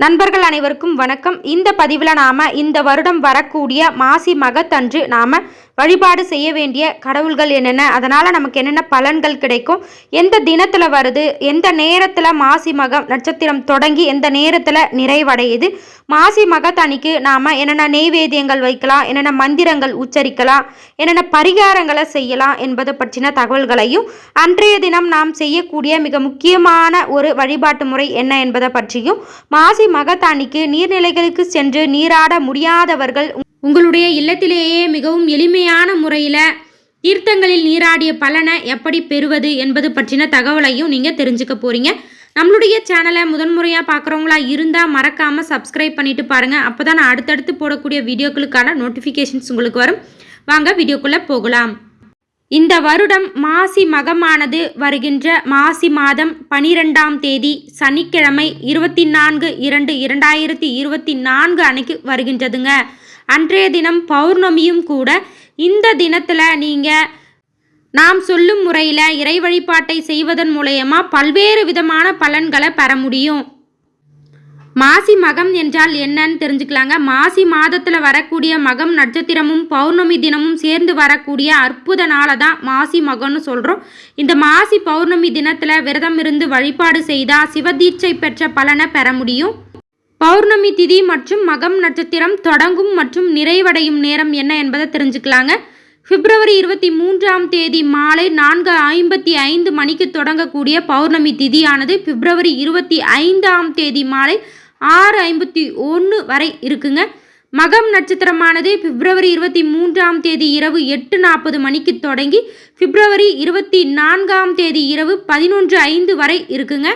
நண்பர்கள் அனைவருக்கும் வணக்கம். இந்த பதிவில் நாம் இந்த வருடம் வரக்கூடிய மாசி மகத்தன்று நாம் வழிபாடு செய்ய வேண்டிய கடவுள்கள் என்னென்ன? அதனால் நமக்கு என்னென்ன பலன்கள் கிடைக்கும்? எந்த தினத்தில் வருது? எந்த நேரத்தில் மாசி மகம் நட்சத்திரம் தொடங்கி எந்த நேரத்தில் நிறைவடையுது? மாசி மகத்தணிக்கு நாம் என்னென்ன நெய்வேத்தியங்கள் வைக்கலாம்? என்னென்ன மந்திரங்கள் உச்சரிக்கலாம்? என்னென்ன பரிகாரங்களை செய்யலாம் என்பது பற்றின தகவல்களையும் அன்றைய தினம் நாம் செய்யக்கூடிய மிக முக்கியமான ஒரு வழிபாட்டு முறை என்ன என்பதை பற்றியும் மாசி மகத்தானிக்கு நீர்நிலைகளுக்கு சென்று நீராட முடியாதவர்கள் உங்களுடைய இல்லத்திலேயே மிகவும் எளிமையான முறையில் தீர்த்தங்களில் நீராடிய பலனை எப்படி பெறுவது என்பது பற்றின தகவலையும் நீங்கள் தெரிஞ்சுக்க போகிறீங்க நம்மளுடைய சேனலை முதன்முறையாக பார்க்குறவங்களா இருந்தால் மறக்காமல் சப்ஸ்கிரைப் பண்ணிட்டு பாருங்கள் அப்போ தான் நான் அடுத்தடுத்து போடக்கூடிய வீடியோக்களுக்கான நோட்டிஃபிகேஷன்ஸ் உங்களுக்கு வரும். வாங்க வீடியோக்குள்ளே போகலாம். இந்த வருடம் மாசி மகமானது வருகின்ற மாசி மாதம் பனிரெண்டாம் தேதி சனிக்கிழமை இருபத்தி நான்கு இரண்டு இரண்டாயிரத்தி இருபத்தி நான்கு அன்னைக்கு வருகின்றதுங்க. அன்றைய தினம் பௌர்ணமியும் கூட இந்த தினத்தில் நீங்கள் நாம் சொல்லும் முறையில் இறை வழிபாட்டை செய்வதன் மூலயமா பல்வேறு விதமான பலன்களை பெற முடியும். மாசி மகம் என்றால் என்னன்னு தெரிஞ்சுக்கலாங்க. மாசி மாதத்தில் வரக்கூடிய மகம் நட்சத்திரமும் பௌர்ணமி தினமும் சேர்ந்து வரக்கூடிய அற்புத நாளை தான் மாசி மகம்னு சொல்கிறோம் இந்த மாசி பௌர்ணமி தினத்தில் விரதம் இருந்து வழிபாடு செய்தால் சிவதீட்சை பெற்ற பலனை பெற முடியும். பௌர்ணமி திதி மற்றும் மகம் நட்சத்திரம் தொடங்கும் மற்றும் நிறைவடையும் நேரம் என்ன என்பதை தெரிஞ்சுக்கலாங்க. பிப்ரவரி இருபத்தி மூன்றாம் தேதி மாலை நான்கு ஐம்பத்தி ஐந்து மணிக்கு தொடங்கக்கூடிய பௌர்ணமி திதியானது பிப்ரவரி இருபத்தி ஐந்தாம் தேதி மாலை ஆறு ஐம்பத்தி ஒன்று வரை இருக்குங்க. மகம் நட்சத்திரமானது பிப்ரவரி இருபத்தி மூன்றாம் தேதி இரவு எட்டு நாற்பது மணிக்கு தொடங்கி பிப்ரவரி இருபத்தி நான்காம் தேதி இரவு பதினொன்று ஐந்து வரை இருக்குங்க.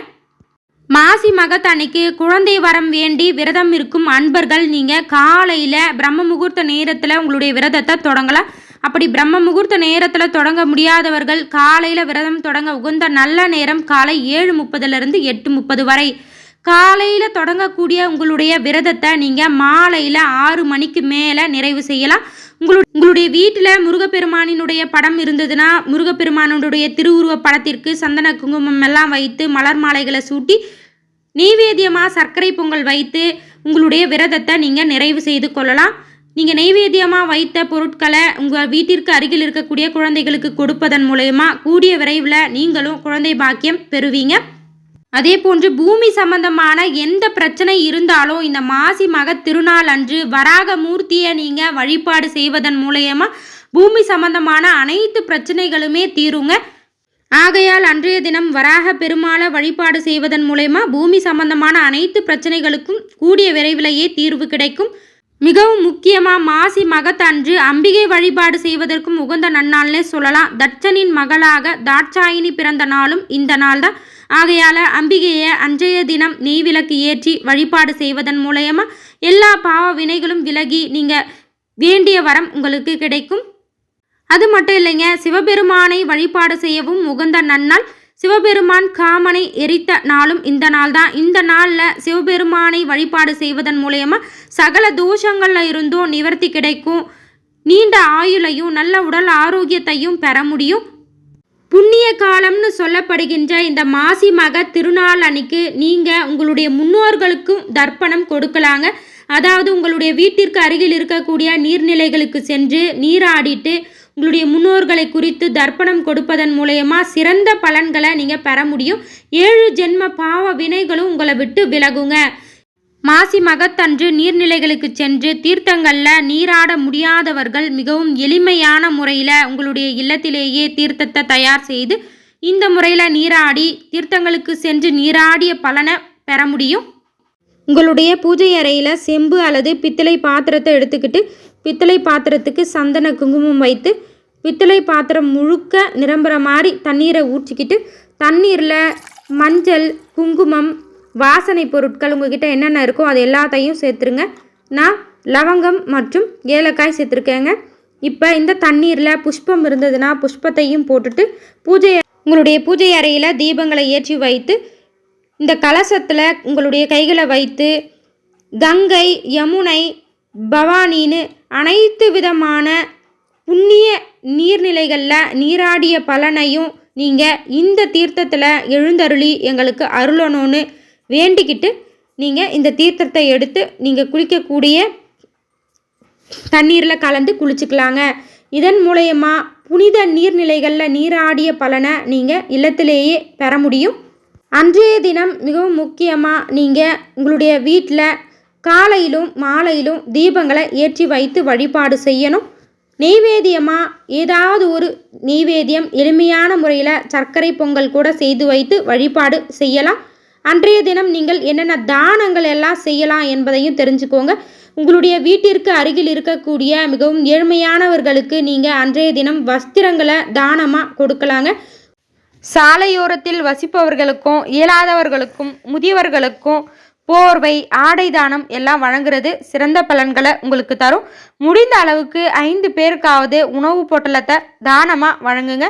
மாசி மகத்தன்னைக்கு குழந்தை வரம் வேண்டி விரதம் இருக்கும் அன்பர்கள் நீங்கள் காலையில் பிரம்ம முகூர்த்த நேரத்தில் உங்களுடைய விரதத்தை தொடங்கலாம். அப்படி பிரம்ம முகூர்த்த நேரத்தில் தொடங்க முடியாதவர்கள் காலையில் விரதம் தொடங்க உகந்த நல்ல நேரம் காலை ஏழு முப்பதுலேருந்து எட்டு முப்பது வரை. காலையில் தொடங்கக்கூடிய உங்களுடைய விரதத்தை நீங்கள் மாலையில் ஆறு மணிக்கு மேலே நிறைவு செய்யலாம். உங்களு உங்களுடைய வீட்டில் முருகப்பெருமானினுடைய படம் இருந்ததுன்னா முருகப்பெருமானுடைய திருவுருவ படத்திற்கு சந்தன குங்குமம் எல்லாம் வைத்து மலர் மாலைகளை சூட்டி நெய்வேத்தியமாக சர்க்கரை பொங்கல் வைத்து உங்களுடைய விரதத்தை நீங்கள் நிறைவு செய்து கொள்ளலாம். நீங்கள் நெய்வேத்தியமாக வைத்த பொருட்களை உங்கள் வீட்டிற்கு அருகில் இருக்கக்கூடிய குழந்தைகளுக்கு கொடுப்பதன் மூலயமா கூடிய விரைவில் நீங்களும் குழந்தை பாக்கியம் பெறுவீங்க. அதே போன்று பூமி சம்பந்தமான எந்த பிரச்சனை இருந்தாலும் இந்த மாசி மக திருநாள் அன்று வராக மூர்த்தியை நீங்கள் வழிபாடு செய்வதன் மூலயமா பூமி சம்பந்தமான அனைத்து பிரச்சனைகளுமே தீருங்க. ஆகையால் அன்றைய தினம் வராக பெருமாளை வழிபாடு செய்வதன் மூலயமா பூமி சம்பந்தமான அனைத்து பிரச்சனைகளுக்கும் கூடிய விரைவிலேயே தீர்வு கிடைக்கும். மிகவும் முக்கியமாக மாசி மகத்தன்று அம்பிகை வழிபாடு செய்வதற்கும் உகந்த நன்னாள்னே சொல்லலாம். தட்சனின் மகளாக தாட்சாயினி பிறந்த நாளும் இந்த நாள் தான் ஆகையால் அம்பிகையை அன்றைய தினம் நெய்விளக்கு ஏற்றி வழிபாடு செய்வதன் மூலயமா எல்லா பாவ வினைகளும் விலகி நீங்கள் வேண்டிய வரம் உங்களுக்கு கிடைக்கும். அது மட்டும் இல்லைங்க. சிவபெருமானை வழிபாடு செய்யவும் உகந்த நன்னாள். சிவபெருமான் காமனை எரித்த நாளும் இந்த நாள் தான். இந்த நாளில் சிவபெருமானை வழிபாடு செய்வதன் மூலயமா சகல தோஷங்களில் இருந்தும் நிவர்த்தி கிடைக்கும். நீண்ட ஆயுளையும் நல்ல உடல் ஆரோக்கியத்தையும் பெற முடியும். புண்ணிய காலம்னு சொல்லப்படுகின்ற இந்த மாசி மக திருநாள் அன்னைக்கு நீங்கள் உங்களுடைய முன்னோர்களுக்கும் தர்ப்பணம் கொடுக்கலாங்க. அதாவது உங்களுடைய வீட்டிற்கு அருகில் இருக்கக்கூடிய நீர்நிலைகளுக்கு சென்று நீராடிட்டு உங்களுடைய முன்னோர்களை குறித்து தர்ப்பணம் கொடுப்பதன் மூலயமா சிறந்த பலன்களை நீங்கள் பெற முடியும். ஏழு ஜென்ம பாவ வினைகளும் உங்களை விட்டு விலகுங்க. மாசி மகத்தன்று நீர்நிலைகளுக்கு சென்று தீர்த்தங்களில் நீராட முடியாதவர்கள் மிகவும் எளிமையான முறையில் உங்களுடைய இல்லத்திலேயே தீர்த்தத்தை தயார் செய்து இந்த முறையில் நீராடி தீர்த்தங்களுக்கு சென்று நீராடிய பலனை பெற முடியும். உங்களுடைய பூஜை அறையில் செம்பு அல்லது பித்தளை பாத்திரத்தை எடுத்துக்கிட்டு பித்தளை பாத்திரத்துக்கு சந்தன குங்குமம் வைத்து பித்தளை பாத்திரம் முழுக்க நிரம்புற மாதிரி தண்ணீரை ஊற்றிக்கிட்டு தண்ணீரில் மஞ்சள் குங்குமம் வாசனை பொருட்கள் உங்ககிட்ட என்னென்ன இருக்கோ அது எல்லாத்தையும் சேர்த்துருங்க. நான் லவங்கம் மற்றும் ஏலக்காய் சேர்த்துருக்கேங்க. இப்போ இந்த தண்ணீரில் புஷ்பம் இருந்ததுன்னா புஷ்பத்தையும் போட்டுட்டு பூஜை உங்களுடைய பூஜை அறையில் தீபங்களை ஏற்றி வைத்து இந்த கலசத்தில் உங்களுடைய கைகளை வைத்து கங்கை யமுனை பவானின்னு அனைத்து விதமான புண்ணிய நீர்நிலைகளில் நீராடிய பலனையும் நீங்கள் இந்த தீர்த்தத்தில் எழுந்தருளி எங்களுக்கு அருளணும்னு வேண்டிக்கிட்டு நீங்கள் இந்த தீர்த்தத்தை எடுத்து நீங்கள் குளிக்கக்கூடிய தண்ணீரில் கலந்து குளிச்சுக்கலாங்க. இதன் மூலயமா புனித நீர்நிலைகளில் நீராடிய பலனை நீங்கள் இல்லத்திலேயே பெற முடியும். அன்றைய தினம் மிகவும் முக்கியமாக நீங்கள் உங்களுடைய வீட்டில் காலையிலும் மாலையிலும் தீபங்களை ஏற்றி வைத்து வழிபாடு செய்யணும். நெய்வேத்தியமாக ஏதாவது ஒரு நெய்வேத்தியம் எளிமையான முறையில் சர்க்கரை பொங்கல் கூட செய்து வைத்து வழிபாடு செய்யலாம். அன்றைய தினம் நீங்கள் என்னென்ன தானங்கள் எல்லாம் செய்யலாம் என்பதையும் தெரிஞ்சுக்கோங்க. உங்களுடைய வீட்டிற்கு அருகில் இருக்கக்கூடிய மிகவும் ஏழ்மையானவர்களுக்கு நீங்கள் அன்றைய தினம் வஸ்திரங்களை தானமாக கொடுக்கலாங்க. சாலையோரத்தில் வசிப்பவர்களுக்கும் இயலாதவர்களுக்கும் முதியவர்களுக்கும் போர்வை ஆடை தானம் எல்லாம் வழங்குறது சிறந்த பலன்களை உங்களுக்கு தரும். முடிந்த அளவுக்கு ஐந்து பேருக்காவது உணவு பொட்டலத்தை தானமாக வழங்குங்க.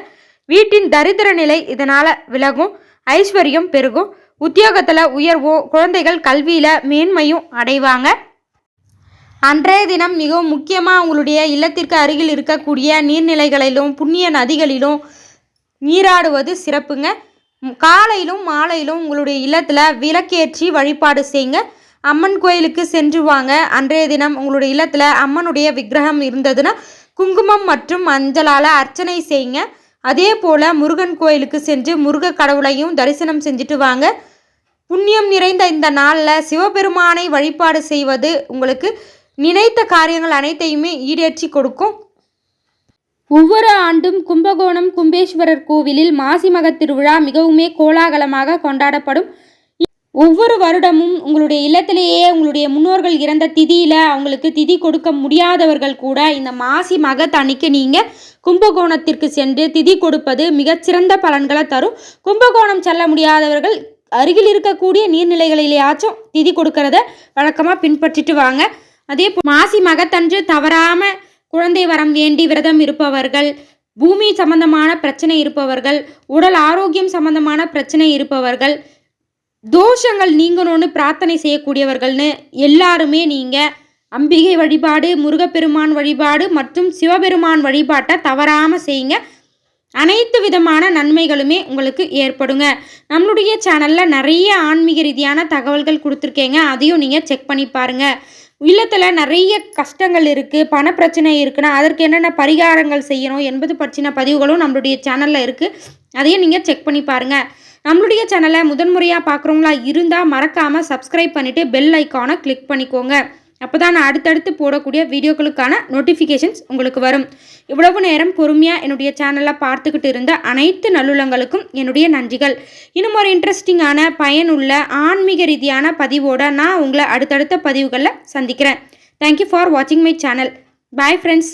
வீட்டின் தரித்திர நிலை இதனால் விலகும் ஐஸ்வர்யம் பெருகும். உத்தியோகத்தில் உயர்வும் குழந்தைகள் கல்வியில் மேன்மையும் அடைவாங்க. அன்றைய தினம் மிகவும் முக்கியமாக உங்களுடைய இல்லத்திற்கு அருகில் இருக்கக்கூடிய நீர்நிலைகளிலும் புண்ணிய நதிகளிலும் நீராடுவது சிறப்புங்க. காலையிலும் மாலையிலும் உங்களுடைய இல்லத்தில் விளக்கேற்றி வழிபாடு செய்யுங்க அம்மன் கோயிலுக்கு சென்று வாங்க. அன்றைய தினம் உங்களுடைய இல்லத்தில் அம்மனுடைய விக்கிரகம் இருந்ததுன்னா குங்குமம் மற்றும் மஞ்சளால் அர்ச்சனை செய்யுங்க அதே போல் முருகன் கோயிலுக்கு சென்று முருக கடவுளையும் தரிசனம் செஞ்சுட்டு வாங்க. புண்ணியம் நிறைந்த இந்த நாளில் சிவபெருமானை வழிபாடு செய்வது உங்களுக்கு நினைத்த காரியங்கள் அனைத்தையுமே ஈடேற்றி கொடுக்கும். ஒவ்வொரு ஆண்டும் கும்பகோணம் கும்பேஸ்வரர் கோவிலில் மாசி மகத் திருவிழா மிகவுமே கோலாகலமாக கொண்டாடப்படும். ஒவ்வொரு வருடமும் உங்களுடைய இல்லத்திலேயே உங்களுடைய முன்னோர்கள் இறந்த திதியில் அவங்களுக்கு திதி கொடுக்க முடியாதவர்கள் கூட இந்த மாசி மகத் அன்னைக்கு நீங்கள் கும்பகோணத்திற்கு சென்று திதி கொடுப்பது மிகச்சிறந்த பலன்களை தரும். கும்பகோணம் செல்ல முடியாதவர்கள் அருகில் இருக்கக்கூடிய நீர்நிலைகளிலேயாச்சும் திதி கொடுக்கறத வழக்கமாக பின்பற்றிட்டு வாங்க. அதே மாசி மகத்தன்று தவறாமல் குழந்தை வரம் வேண்டி விரதம் இருப்பவர்கள் பூமி சம்பந்தமான பிரச்சனை இருப்பவர்கள் உடல் ஆரோக்கியம் சம்பந்தமான பிரச்சனை இருப்பவர்கள் தோஷங்கள் நீங்கணும்னு பிரார்த்தனை செய்யக்கூடியவர்கள்னு எல்லாருமே நீங்கள் அம்பிகை வழிபாடு முருகப்பெருமான் வழிபாடு மற்றும் சிவபெருமான் வழிபாட்டை தவறாமல் செய்யுங்க. அனைத்து விதமான நன்மைகளுமே உங்களுக்கு ஏற்படுங்க. நம்மளுடைய சேனலில் நிறைய ஆன்மீக ரீதியான தகவல்கள் கொடுத்துருக்கேங்க. அதையும் நீங்கள் செக் பண்ணி பாருங்கள் இல்லத்தில் நிறைய கஷ்டங்கள் இருக்குது பண பிரச்சனை இருக்குன்னா அதற்கு என்னென்ன பரிகாரங்கள் செய்யணும் என்பது பற்றின பதிவுகளும் நம்மளுடைய சேனலில் இருக்குது அதையும் நீங்கள் செக் பண்ணி பாருங்கள் நம்மளுடைய சேனலை முதன்முறையாக பார்க்குறவங்களா இருந்தால் மறக்காமல் சப்ஸ்கிரைப் பண்ணிவிட்டு பெல் ஐக்கானை கிளிக் பண்ணிக்கோங்க. அப்போ தான் நான் அடுத்தடுத்து போடக்கூடிய வீடியோக்களுக்கான நோட்டிஃபிகேஷன்ஸ் உங்களுக்கு வரும். இவ்வளவு நேரம் பொறுமையாக என்னுடைய சேனலை பார்த்துக்கிட்டு இருந்த அனைத்து நல்லுள்ளங்களுக்கும் என்னுடைய நன்றிகள். இன்னும் ஒரு இன்ட்ரெஸ்டிங்கான பயனுள்ள ஆன்மீக ரீதியான பதிவோடு நான் உங்களை அடுத்தடுத்த பதிவுகளில் சந்திக்கிறேன். தேங்க்யூ ஃபார் வாட்சிங் மை சேனல் பாய் ஃப்ரெண்ட்ஸ்